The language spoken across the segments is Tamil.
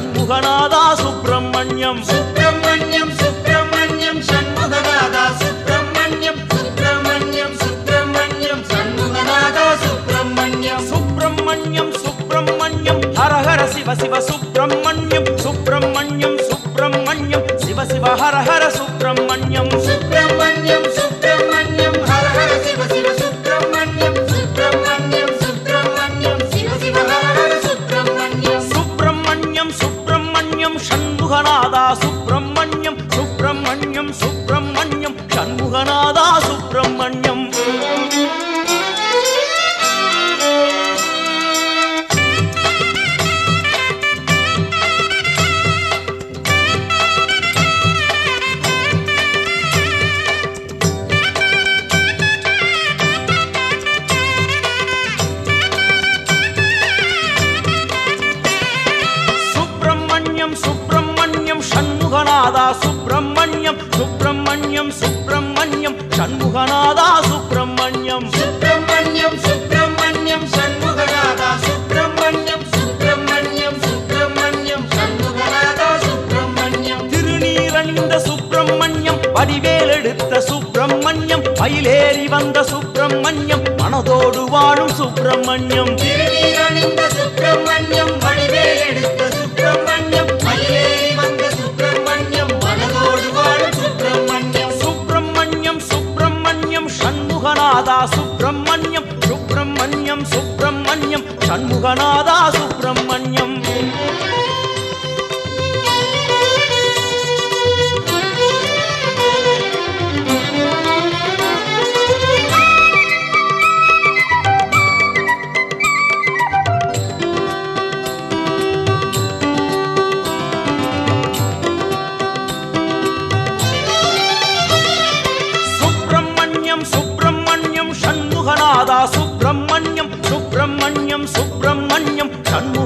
சண்முகநாதா சுப்பிரமணியம். சுப்பிரமணியம் சுப்பிரமணியம் சண்முகநாதா சுப்பிரமணியம் சுப்பிரமணியம் சுப்பிரமணியம் சண்முகநாதா சுப்பிரமணியம். சுப்பிரமணியம் சுப்பிரமணியம் ஹரஹர சிவ சிவ சுப்பிரமணியம். சுப்பிரமணியம் சண்முகநாதா சுப்பிரமணியம் சுப்பிரமணியம் சுப்பிரமணியம் சண்முகநாதா சுப்பிரமணியம் சுப்பிரமணியம் சுப்பிரமணியம் சண்முகநாதா சுப்பிரமணியம் திருநீரணிந்த சுப்பிரமணியம் வடிவேலெடுத்த சுப்பிரமணியம் மயிலேறி வந்த சுப்பிரமணியம் மனதோடு வாழும் சுப்பிரமணியம் திருநீரணிந்த சுப்பிரமணியம் வடிவேல் சுப்பிரமணியம் சண்முகநாதா சுப்பிரமணியம்.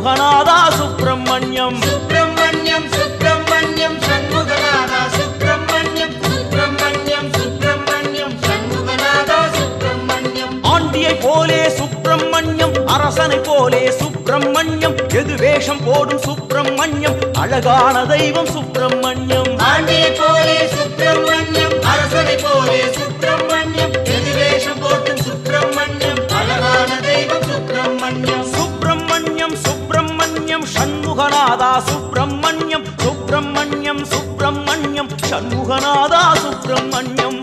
சண்முகநாதா சுப்பிரமணியம். சுப்பிரமணியம் சுப்பிரமணியம் சண்முகநாதா சுப்பிரமணியம் சுப்பிரமணியம் சுப்பிரமணியம் சண்முகநாதா சுப்பிரமணியம். ஆண்டியை போலே சுப்பிரமணியம் அரசனை போலே சுப்பிரமணியம். எது வேஷம் போடும் சுப்பிரமணியம் அழகான தெய்வம் சுப்பிரமணியம். ஆண்டியை போலே சுப்பிரமணியம் அரசனை போலே சுப்பிரமணியம். சண்முகநாதா சுப்பிரமணியம் சுப்பிரமணியம் சுப்பிரமணியம் சண்முகநாதா சுப்பிரமணியம்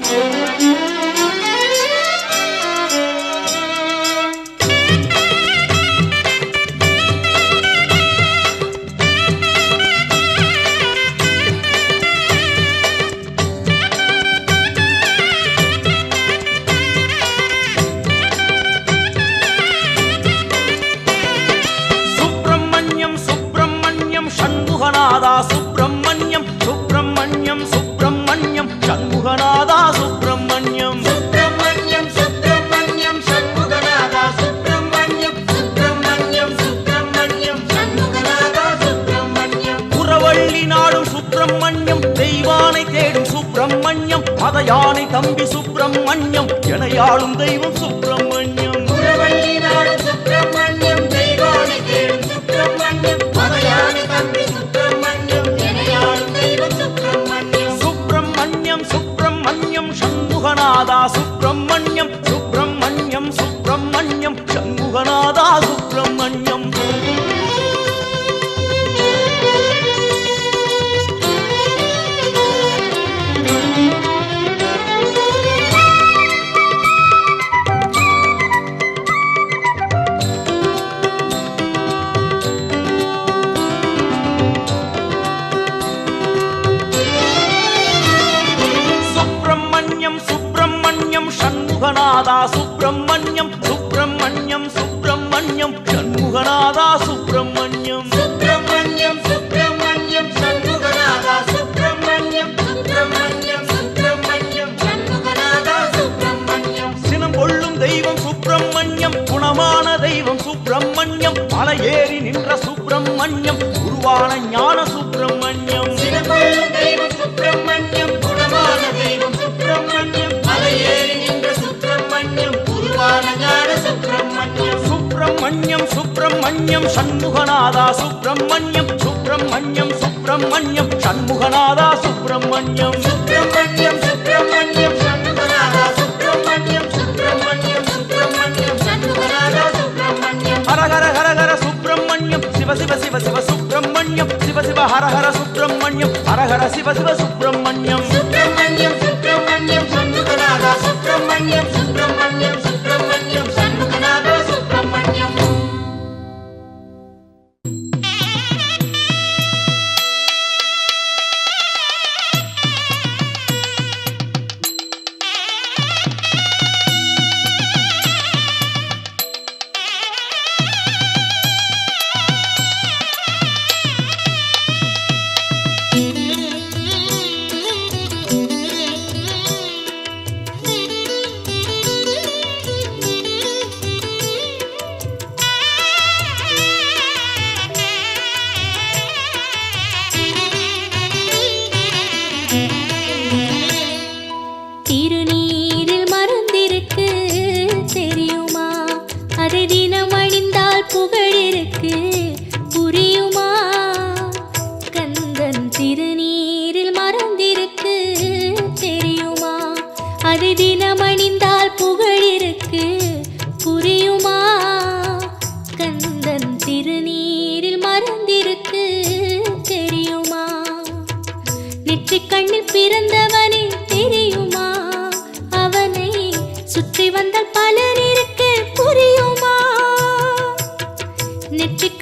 தம்பி சுப்பிரமணியம் எனையாளும் தெய்வம் சுப்பிரமணியம். சுப்பிரமணியம் சுப்பிரமணியம் சண்முகநாதா சுப்பிரமணியம். சுப்பிரமணியம் சுப்பிரமணியம் சண்முகநாதா சுப்பிரமணியம். சுப்பிரமணியம் சண்முகநாதா சுப்பிரமணியம் சுப்பிரமணியம் சுப்பிரமணியம் சண்முகநாதா சுப்பிரமணியம். சுப்பிரமணியம் சுப்பிரமணியம் சண்முகநாதா சுப்பிரமணியம் சுப்பிரமணியம் சுப்பிரமணியம் சண்முகநாதா சுப்பிரமணியம். ஹர ஹர ஹர ஹர சுப்பிரமணியம். சிவ சிவ சிவ சிவ சுப்பிரமணியம். சிவ சிவ ஹர ஹர சுப்பிரமணியம். ஹர ஹர சிவ சிவ சுப்பிரமணியம். சுப்பிரமணியம்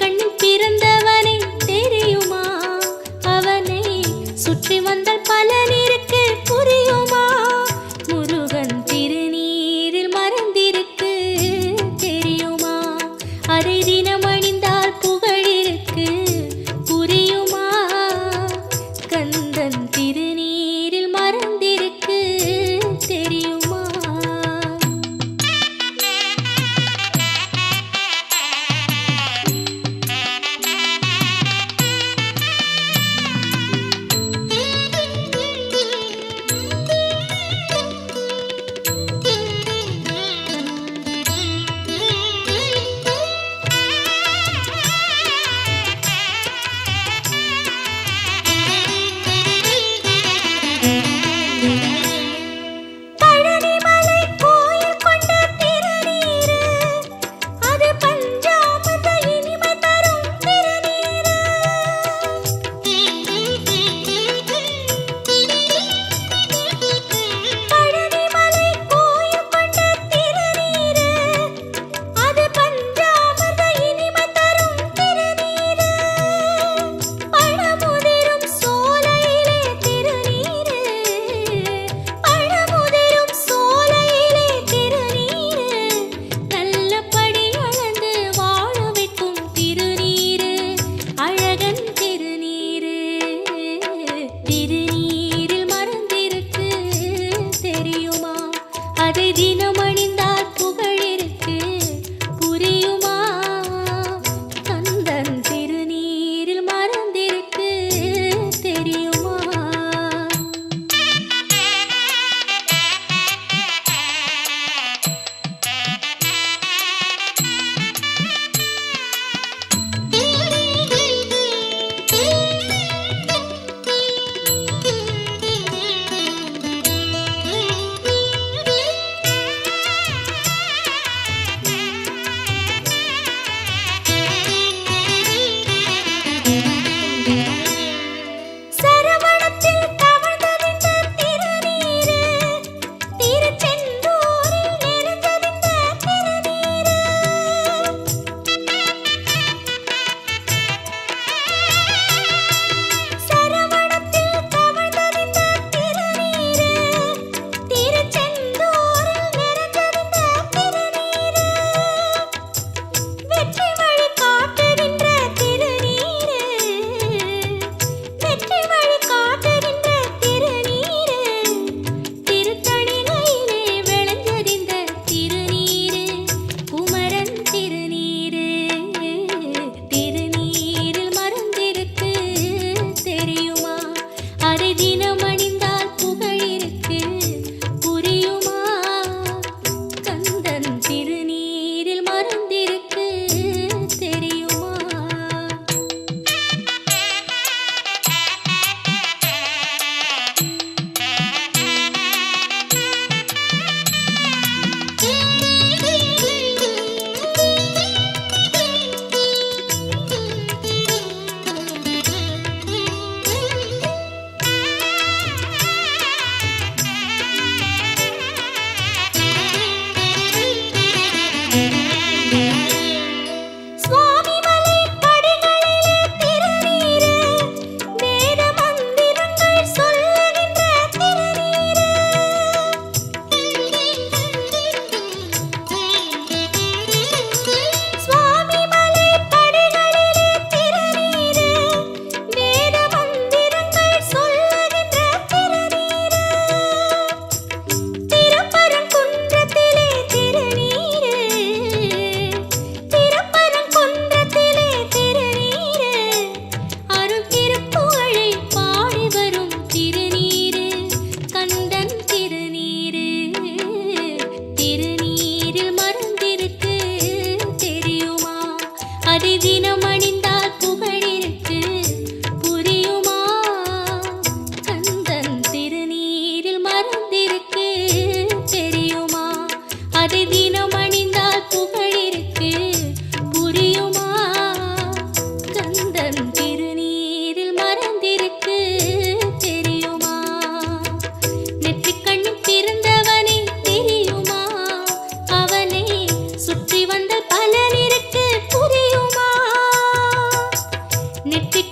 கண்ணில் பிறந்தவனை தெரியுமா?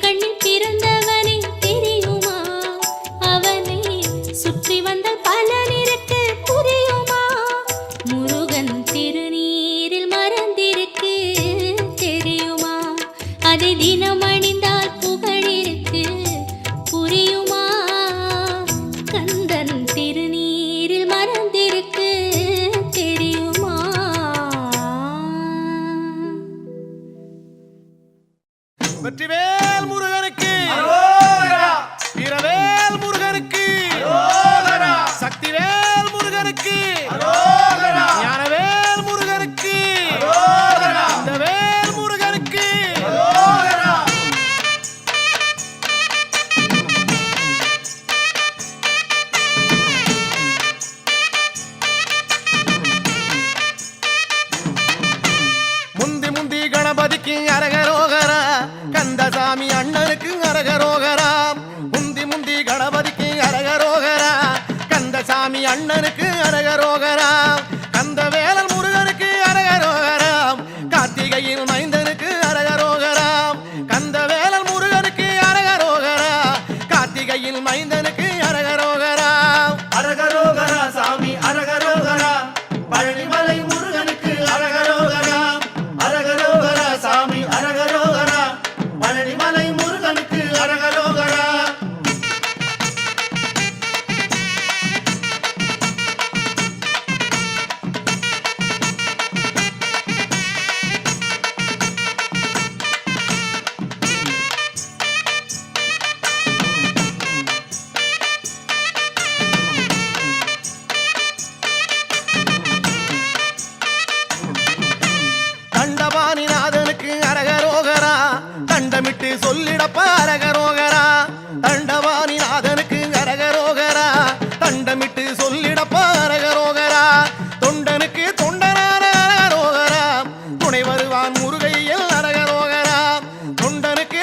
கண்ணில் பிறந்த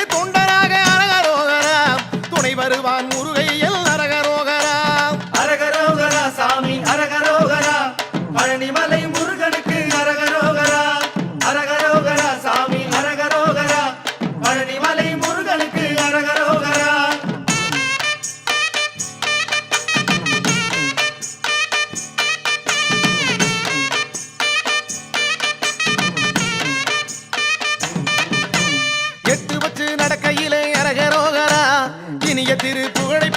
தொண்டனாக அரகரோகரா துணை வருவான் முருகை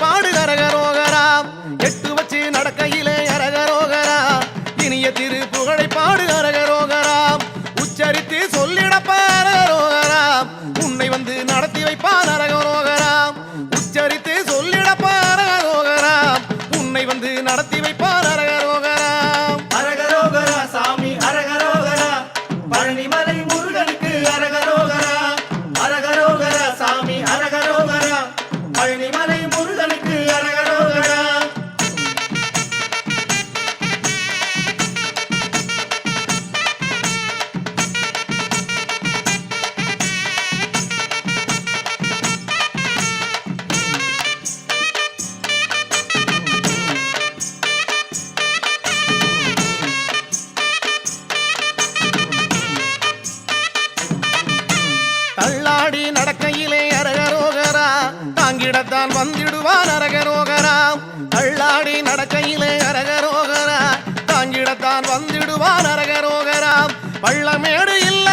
பாடு கரகரோகராம் எட்டு வச்சு நடக்கையில் பள்ளமேடு இல்லை.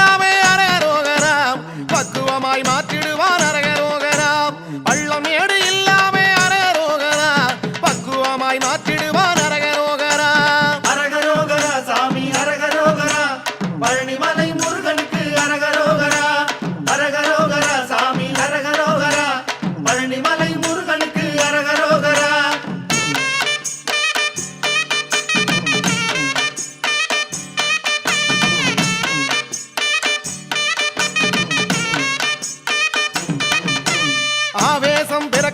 some better.